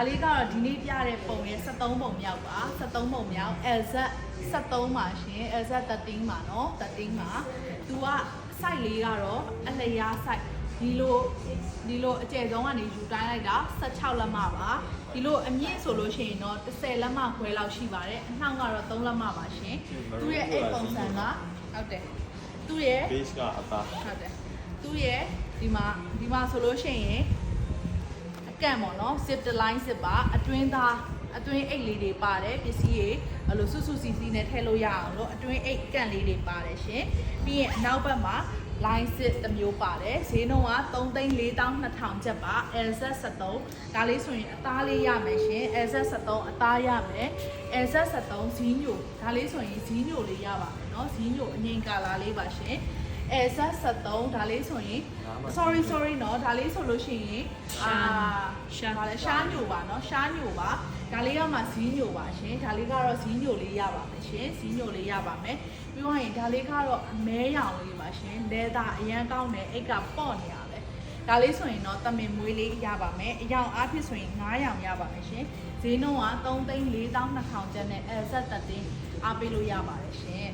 ဒါလေးကတော့ဒီနေ့ပြတဲ့ပုံရဲ့73ပုံမြောက်ပါ73ပုံမြောက် LZ 73ပါရှင် LZ 13ပါเนาะ13ပါသူက site လေးကတော့အလျား site ဒီလိုဒီလိုအကျယ်ဆုံးကနေယူတိုင်းလိုက်တာ16လက်မပါဒီလိုအမြင့်ဆိုလို့ရှိရင်တော့10လက်မခွဲလောက်ရှိပါတယ်အနှောင့်ကတော့3လက်မပါရှင်သူရဲ့အိတ်ပုံစံကဟုတ်တယ်သူရဲ့ base ကအသား ဟုတ်တယ်သူရဲ့ဒီမှာဒီမှာဆိုလို့ရှိရင်အ ကန့်ပေါ့နော် zip line zip ပါအတွင်းသားအတွင်းအိတ်လေးတွေပါတယ်ပစ္စည်းတွေအဲ့လိုစွတ်စွတ်စီစီနဲ့ထည့်လို့ရအောင်လို့အတွင်းအိတ်ကန့်လေးတွေပါတယ်ရှင်ပြီးရင်အနောက်ဘက်မှာ line zip တစ်မျိုးပါတယ်ဈေးနှုန်းက3,4200ကျပ်ပါ LZ 73ဒါလေးဆိုရင်အသားလေးရမယ်ရှင် LZ 73အသားရမယ် LZ 73ဇီးညိုဒါလေးဆိုရင်ဇီးညိုလေးရပါမယ်เนาะဇီးညိုအငိမ့်ကာလာလေးပါရှင် LZ 73ဒါလေးဆိုရင် sorry sorry เนาะဒါလေးဆိုလို့ရှိရင်အာရှာပါလေရှားညိုပါเนาะရှားညိုပါဒါလေးကမှဇီးညိုပါရှင်ဒါလေးကတော့ဇီးညိုလေးရပါမယ်ရှင်ဇီးညိုလေးရပါမယ်ပြီးတော့ရင်ဒါလေးကတော့အမဲရောင်လေးပါရှင်လဲတာအရန်ကောင်းတယ်အိတ်ကပေါ့နေရပဲဒါလေးဆိုရင်တော့တမင်မွေးလေးရပါမယ်အယောင်အားဖြင့်ဆိုရင်9ရောင်ရပါမယ်ရှင်ဈေးနှုန်းက3,4200ကျပ်နဲ့ LZ 13အားပေးလို့ရပါတယ်ရှင်